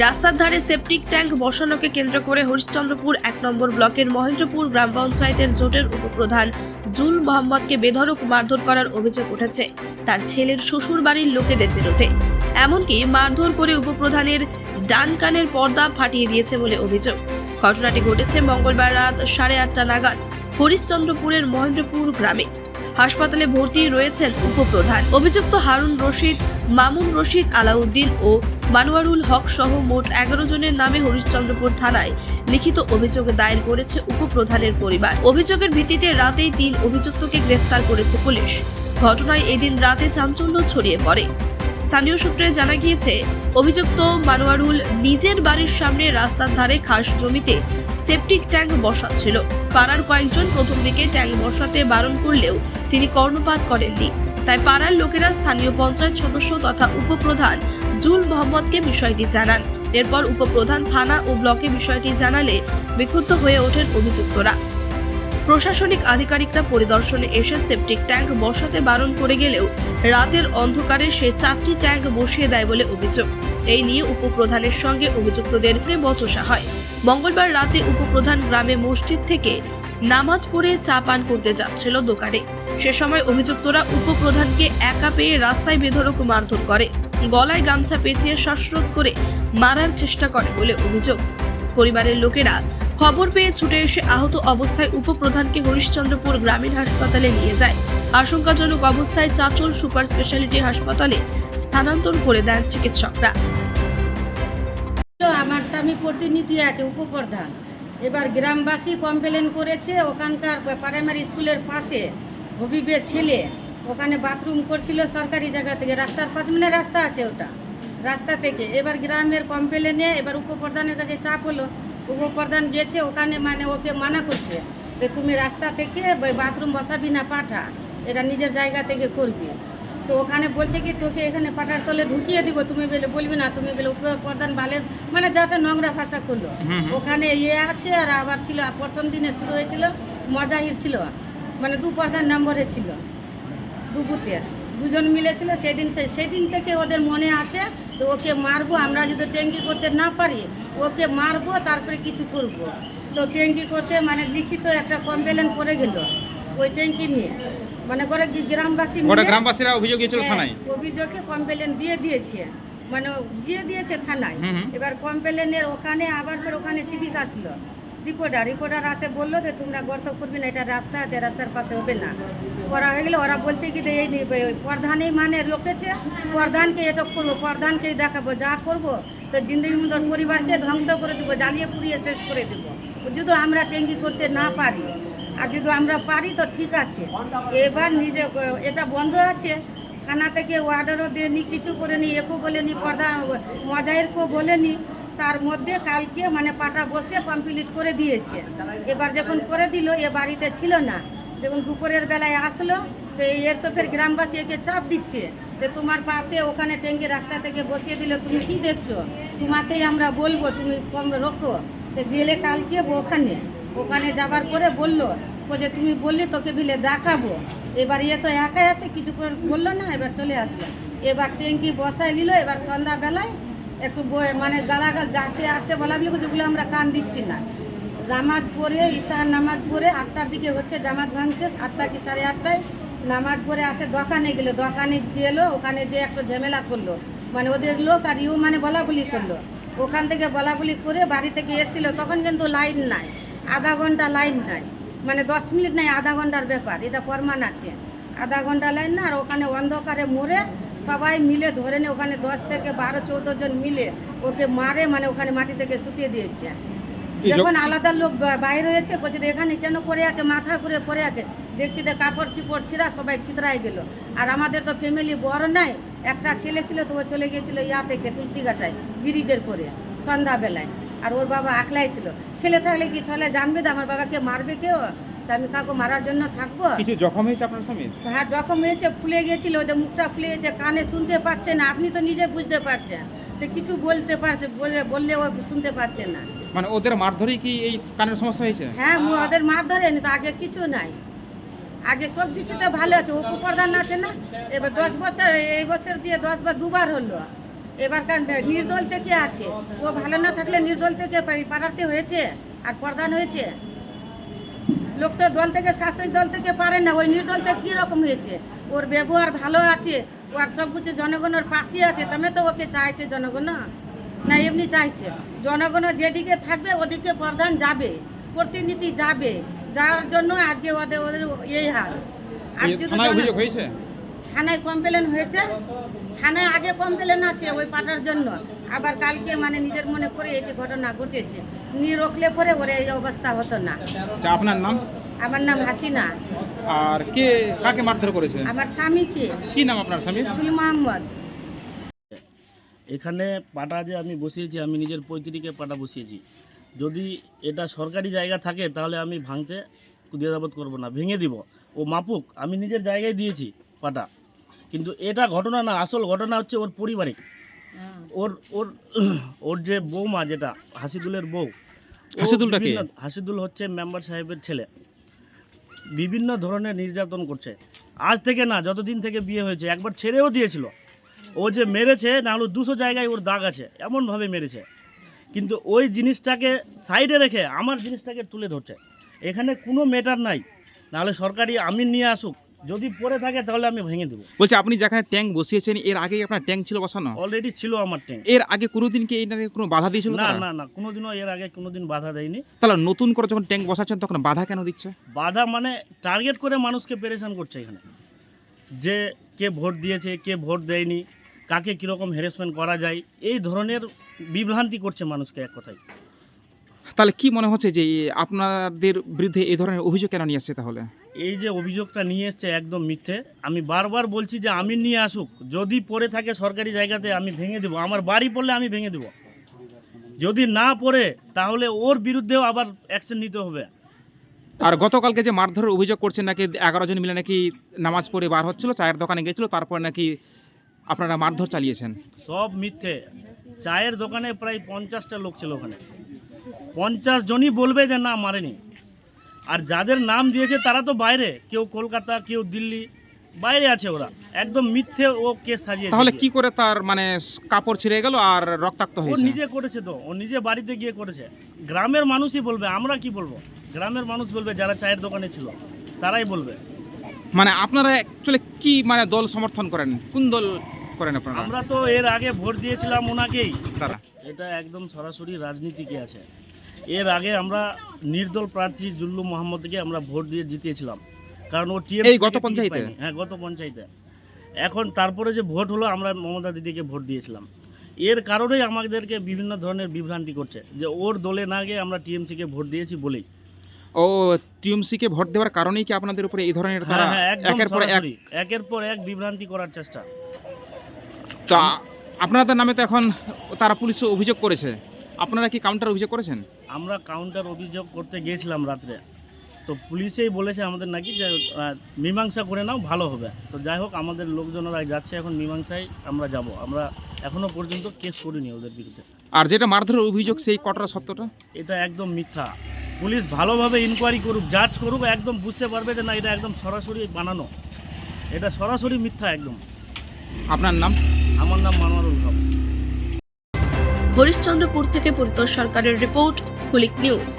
রাস্তার ধারে septic tank বসানোকে কেন্দ্র করে হরিশ্চন্দ্রপুর এক নম্বর ব্লকের মহেন্দ্রপুর গ্রাম পঞ্চায়েতের জোটের উপপ্রধান জুল মোহাম্মদকে বেধড়ক মারধর করার অভিযোগ উঠেছে। তার ছেলের শ্বশুর বাড়ির লোকেদের বিরুদ্ধে। এমনকি মারধর করে উপপ্রধানের ডান কানের পর্দা ফাটিয়ে দিয়েছে বলে অভিযোগ। ঘটনাটি ঘটেছে মঙ্গলবার রাত সাড়ে আটটা নাগাদ হরিশ্চন্দ্রপুরের মহেন্দ্রপুর গ্রামে। হাসপাতালে ভর্তি রয়েছেন উপপ্রধান। অভিযুক্ত হারুন রশিদ মামুন রশিদ আলাউদ্দিন ও মানোয়ারুল হক সহ মোট এগারো জনের নামে হরিশ্চন্দ্রপুর থানায় লিখিত অভিযোগ দায়ের করেছে উপপ্রধানের পরিবার। অভিযোগের ভিত্তিতে রাতেই তিন অভিযুক্তকে গ্রেফতার করেছে পুলিশ। ঘটনায় এদিন রাতে চাঞ্চল্য ছড়িয়ে পড়ে। স্থানীয় সূত্রে জানা গিয়েছে, অভিযুক্ত মানোয়ারুল নিজের বাড়ির সামনে রাস্তার ধারে খাস জমিতে সেপটিক ট্যাঙ্ক বসাচ্ছিল। পাড়ার কয়েকজন প্রথম দিকে ট্যাঙ্ক বসাতে বারণ করলেও তিনি কর্ণপাত করেননি। তাই পাড়ার লোকেরা স্থানীয় পঞ্চায়েত সদস্য তথা উপপ্রধান জুল মোহাম্মদকে বিষয়টি জানান। এরপর উপপ্রধান থানা ও ব্লকে বিষয়টি জানালে বিক্ষুব্ধ হয়ে ওঠেন অভিযুক্তরা। প্রশাসনিক আধিকারিকরা পরিদর্শনে এসে সেপটিক ট্যাঙ্ক বসাতে বারণ করে গেলেও রাতের অন্ধকারে সে চারটি ট্যাঙ্ক বসিয়ে দেয় বলে অভিযোগ। এই নিয়ে উপপ্রধানের সঙ্গে অভিযুক্তদেরকে বচসা হয়। মঙ্গলবার রাতে উপপ্রধান গ্রামে মসজিদ থেকে নামাজ পড়ে চা পান করতে যাচ্ছিল দোকানে। সে সময় অভিযুক্তরা উপপ্রধানকে একা পেয়ে রাস্তায় বেধড়ক মারধর করে। গলায় গামছা পেঁচিয়ে শ্বাসরোধ করে মারার চেষ্টা করে বলে অভিযোগ। পরিবারের লোকেরা খবর পেয়ে ছুটে এসে আহত অবস্থায় উপপ্রধানকে হরিশ্চন্দ্রপুর গ্রামীণ হাসপাতালে নিয়ে যায়। আশঙ্কাজনক অবস্থায় চাচল সুপার স্পেশালিটি হাসপাতালে স্থানান্তর করে দেন চিকিৎসকরা। আমার স্বামী প্রতিনিধি আছে, উপপ্রধান। এবার গ্রামবাসী কমপ্লেন করেছে, ওখানকার প্রাইমারি স্কুলের পাশে হবিবের ছেলে, ওখানে বাথরুম করছিল সরকারি জায়গা থেকে, রাস্তার পাশে মানে রাস্তা আছে ওটা, রাস্তা থেকে। এবার গ্রামের কমপ্লেনে এবার উপপ্রধানের কাছে চাপ হলো, উপপ্রধান গেছে, ওখানে মানে ওকে মানা করছে যে তুমি রাস্তা থেকে বাথরুম বসাবি না, পাঠা, এটা নিজের জায়গা থেকে করবি। তো ওখানে বলছে কি তোকে এখানে পাটার তলে ঢুকিয়ে দিব। তুমি বলে বলবি না। তুমি বলে উপপ্রধান বালের মানে যাতে নোংরা ভাষা করল। ওখানে ইয়ে আছে আর আবার ছিল প্রথম দিনে শুরু হয়েছিল মজাহির ছিল। মানে দু প্রধান নম্বরে ছিল। দু বুথের। দুজন মিলে ছিল সেদিন সে সেদিন থেকে ওদের মনে আছে তো ওকে মারবো আমরা যদি ট্যাঙ্কি করতে না পারি ওকে মারবো তারপরে কিছু করব। তো ট্যাঙ্কি করতে মানে লিখিত একটা কমপ্লেন করে গেল ওই ট্যাঙ্কি নিয়ে। মানে করে গ্রামবাসী গোটা গ্রামবাসীরা অভিযোগ দিয়েছিল হ্যাঁ, থানায়। অভিযোগে কমপ্লেন দিয়ে দিয়েছে। মানে দিয়ে দিয়েছে থানায়। এবার কমপ্লেনের ওখানে আবার ফের ওখানে সিভিক আসলো। রিপোর্টার রিপোর্টার আসে বলল যে তোমরা গর্ত করবি না এটা রাস্তা আছে রাস্তার পাশে হবে না। করা হয়ে গেলে ওরা বলছে কি যে এই প্রধানই মানে লোকেছে প্রধানকে এটা করব প্রধানকেই দেখাবো যা করব তো জিন্দগি মতো পরিবারকে ধ্বংস করে দেবো জ্বালিয়ে পুড়িয়ে শেষ করে দেবো। যদি আমরা ট্যাঙ্কি করতে না পারি আর যদি আমরা পারি তো ঠিক আছে। এবার নিজে, এটা বন্ধ আছে। থানা থেকে অর্ডারও দেয়নি, কিছু করেনি, একও বলেনি, পর্দা মজাহেরকেও বলেনি। তার মধ্যে কালকে মানে পাটা বসে কমপ্লিট করে দিয়েছে। এবার যখন করে দিল, এ বাড়িতে ছিল না। যখন দুপুরের বেলায় আসলো, তো এর তো ফের গ্রামবাসী একে চাপ দিচ্ছে যে তোমার পাশে ওখানে ট্যাঙ্কি রাস্তা থেকে বসিয়ে দিল তুমি কি দেখছ? তোমাকেই আমরা বলব, তুমি কম, রোখো। তো গেলে কালকে ওখানে। ওখানে যাবার পরে বলল যে তুমি বললি তোকে বিলে দেখাবো। এবার ইয়ে তো একাই আছে, কিছু করে বলল না, এবার চলে আসলো। এবার ট্যাঙ্কি বসায় নিল, এবার সন্ধ্যাবেলায় একটু মানে গালাগাল যাচ্ছে আসে বলা বলি যেগুলো আমরা কান দিচ্ছি না। নামাজ পড়ে, ঈশার নামাজ পড়ে, আটটার দিকে হচ্ছে জামাত ভাঙছে, আটটা কি সাড়ে আটটায়? নামাজ পড়ে আসে দোকানে গেল, দোকানে গেলো, ওখানে যে একটা ঝামেলা করল। মানে ওদের লোক আর ইউ মানে বলা বলি করল। ওখান থেকে বলা বলি করে বাড়ি থেকে এসেছিল, তখন কিন্তু লাইন নাই। আধা ঘণ্টা লাইন নাই। মানে দশ মিনিট নাই আধা ঘণ্টার ব্যাপার এটা প্রমাণ আছে। আধা ঘণ্টা লাইন না আর ওখানে অন্ধকারে মরে সবাই মিলে ধরে নিয়ে ওখানে দশ থেকে বারো চৌদ্দ জন মিলে ওকে মারে মানে ওখানে মাটি থেকে শুকিয়ে দিয়েছে। যখন আলাদা লোক বাইরে হয়েছে বলছে এখানে কেন পড়ে আছে? মাথা ঘুরে পড়ে আছে। দেখছি যে কাপড় চিপড় ছিঁড়া সবাই ছিতরাই গেল। আর আমাদের তো ফ্যামিলি বড় নাই একটা ছেলে ছিল তো ও চলে গিয়েছিল ইয়া থেকে তুলসীঘাটায় ব্রিজের করে সন্ধ্যাবেলায়। আর ওর বাবা আকলাই ছিল। ছেলে থাকলে কি ছেলে জানবে যে আমার বাবাকে মারবে কেউ? তা আমি কাউকে মারার জন্য থাকব? কিছু জখম হয়েছে আপনার স্বামীর? হ্যাঁ জখম হয়েছে ফুলে গেছিল ওদের মুখটা ফুলে গেছে কানে শুনতে পাচ্ছে না আপনি তো নিজে বুঝতে পারছেন। তো কিছু বলতে পারছে বলে- বললে ও শুনতে পাচ্ছে না। মানে ওদের মারধরেই কি এই কানের সমস্যা হয়েছে? হ্যাঁ মু- ওদের মার ধরেনি তো আগে কিছু নাই। আগে সব কিছুতে ভালো আছে উপপ্রধান আছে না? এবার দশ বছর এই বছর দিয়ে দশ বার দুবার হলো। এবারকার নির্দল থেকে আছে? ও ভালো না থাকলে নির্দল থেকে পাড়াতে হয়েছে আর প্রধান হয়েছে। লোক তো দল থেকে শাসক দল থেকে পারে না। ওই নির্দল থেকে কীরকম হয়েছে? ওর ব্যবহার ভালো আছে ওর সব কিছু জনগণের পাশে আছে তবে তো ওকে চাইছে জনগণ না? এমনি চাইছে। জনগণ যেদিকে থাকবে ওদিকে প্রধান যাবে প্রতিনিধি যাবে। যাওয়ার জন্য আজকে ওদের ওদের এই হাল আর যদি থানায় কমপ্লেন হয়েছে। থানায় আগে কমপ্লেন আছে ওই পাটার জন্য। আবার কালকে মানে নিজের মনে করে এটি ঘটনা ঘটেছে। নি রকলে পরে ওর এই অবস্থা হতো না। আপনার নাম? আমার নাম হাসিনা। আর কে কাকে মারধর করেছে? আমার স্বামী কে কি নাম আপনার স্বামী? ফুল মোহাম্মদ এখানে পাটা যে আমি বসিয়েছি আমি নিজের পৈতৃকে পাটা বসিয়েছি। যদি এটা সরকারি জায়গা থাকে তাহলে আমি ভাঙতে কুদিয়াদাবত করব না ভেঙে দিব। ও মাপুক আমি নিজের জায়গায় দিয়েছি পাটা। কিন্তু এটা ঘটনা না আসল ঘটনা হচ্ছে ওর পারিবারিক ওর ওর ওর যে বৌমা যেটা হাসিদুলের বউ ও হাসিদুলটা হাসিদুল হচ্ছে মেম্বার সাহেবের ছেলে। বিভিন্ন ধরনের নির্যাতন করছে। আজ থেকে না যতদিন থেকে বিয়ে হয়েছে একবার ছেড়েও দিয়েছিল। ও যে মেরেছে না হলো দুশো জায়গায় ওর দাগ আছে এমনভাবে মেরেছে। কিন্তু ওই জিনিসটাকে সাইডে রেখে আমার জিনিসটাকে তুলে ধরছে। এখানে কোনো মেটার নাই। নাহলে সরকারি আমিন নিয়ে আসুক যদি পড়ে থাকে তাহলে আমি ভেঙে দেবো। বলছি আপনি যেখানে ট্যাঙ্ক বসিয়েছেন এর আগে আপনার ট্যাঙ্ক ছিল বসানো? অলরেডি ছিল আমার ট্যাঙ্ক। এর আগে কোনোদিন কি এইটাকে কোনো বাধা দিয়েছিল না? না না কোনোদিনও এর আগে কোনোদিন বাধা দেয়নি। তাহলে নতুন করে যখন ট্যাঙ্ক বসাচ্ছেন তখন বাধা কেন দিচ্ছে? বাধা মানে টার্গেট করে মানুষকে পেরেশান করছে এখানে। যে কে ভোট দিয়েছে কে ভোট দেয়নি কাকে কীরকম হ্যারাসমেন্ট করা যায় এই ধরনের বিভ্রান্তি করছে মানুষকে এক কথায়। তাহলে কি মনে হচ্ছে যে আপনাদের বিরুদ্ধে এই ধরনের অভিযোগ কেন নিয়ে আসছে তাহলে? এই যে অভিযোগটা নিয়ে এসছে একদম মিথ্যে। আমি বারবার বলছি যে আমি নিয়ে আসুক। যদি পড়ে থাকে সরকারি জায়গাতে আমি ভেঙে দেবো। আমার বাড়ি পড়লে আমি ভেঙে দেবো। যদি না পড়ে তাহলে ওর বিরুদ্ধেও আবার অ্যাকশন নিতে হবে। আর গতকালকে যে মারধরের অভিযোগ করছেন নাকি এগারো জন মিলে নাকি নামাজ পড়ে বার হচ্ছিল চায়ের দোকানে গেছিল তারপর নাকি আপনারা মারধর চালিয়েছেন? সব মিথ্যে। চায়ের দোকানে প্রায় পঞ্চাশটা লোক ছিল ওখানে। পঞ্চাশ জনই বলবে যে না মারেনি। আর যাদের নাম দিয়েছে তারা তো বাইরে কেউ কলকাতা কেউ দিল্লি বাইরে আছে ওরা। একদম মিথ্যে ও কেস সাজিয়েছে। তাহলে কি করে তার মানে কাপড় ছিঁড়ে গেল আর রক্তাক্ত ও নিজে করেছে তো ও নিজে বাড়িতে গিয়ে করেছে। গ্রামের মানুষই বলবে আমরা কি বলব? গ্রামের মানুষ বলবে যারা চায়ের দোকানে ছিল তারাই বলবে। মানে আপনারা অ্যাকচুয়ালি কি মানে দল সমর্থন করেন? কোন দল করেন আপনারা? আমরা তো এর আগে ভোট দিয়েছিলাম ওনাকেই। তারা। এটা একদম সরাসরি রাজনীতিকে আছে। এর আগে আমরা নির্দল প্রার্থী জুল্লু মোহাম্মদকে আমরা ভোট দিয়ে জিতিয়েছিলাম। কারণ ও টিএম এই গত পঞ্চায়েতে? হ্যাঁ গত পঞ্চায়েতে। এখন তারপরে যে ভোট হলো আমরা মমতা দিদিকে ভোট দিয়েছিলাম। এর কারণেই আমাদেরকে বিভিন্ন ধরনের বিভ্রান্তি করছে যে ওর দলে না গিয়ে আমরা টিএমসিকে ভোট দিয়েছি বলেই। ও টিএমসি কে ভোট দেওয়ার কারণেই কি আপনাদের উপরে এই ধরনের তারা হ্যাঁ হ্যাঁ একের পর এক একের পর এক বিভ্রান্তি করার চেষ্টা। তা আপনাদের নামে তো এখন তারা পুলিশ অভিযোগ করেছে। আপনারা কি কাউন্টার অভিযোগ করেছেন? আমরা কাউন্টার অভিযোগ করতে গিয়েছিলাম রাত্রে। তো পুলিশেই বলেছে আমাদের নাকি যে মীমাংসা করে নাও ভালো হবে। তো যাই হোক আমাদের লোকজনেরা যাচ্ছে এখন মীমাংসায় আমরা যাব। আমরা এখনও পর্যন্ত কেস করিনি ওদের বিরুদ্ধে। আর যেটা মারধরের অভিযোগ সেই কটরা সত্যটা? এটা একদম মিথ্যা। পুলিশ ভালোভাবে ইনকোয়ারি করুক জাজ করুক একদম বুঝতে পারবে যে না এটা একদম সরাসরি বানানো। এটা সরাসরি মিথ্যা একদম। আপনার নাম? আমার নাম মানোয়ারুল হক। হরিশ্চন্দ্রপুর থেকে পরিতোষ সরকারের রিপোর্ট কুলিক নিউজ।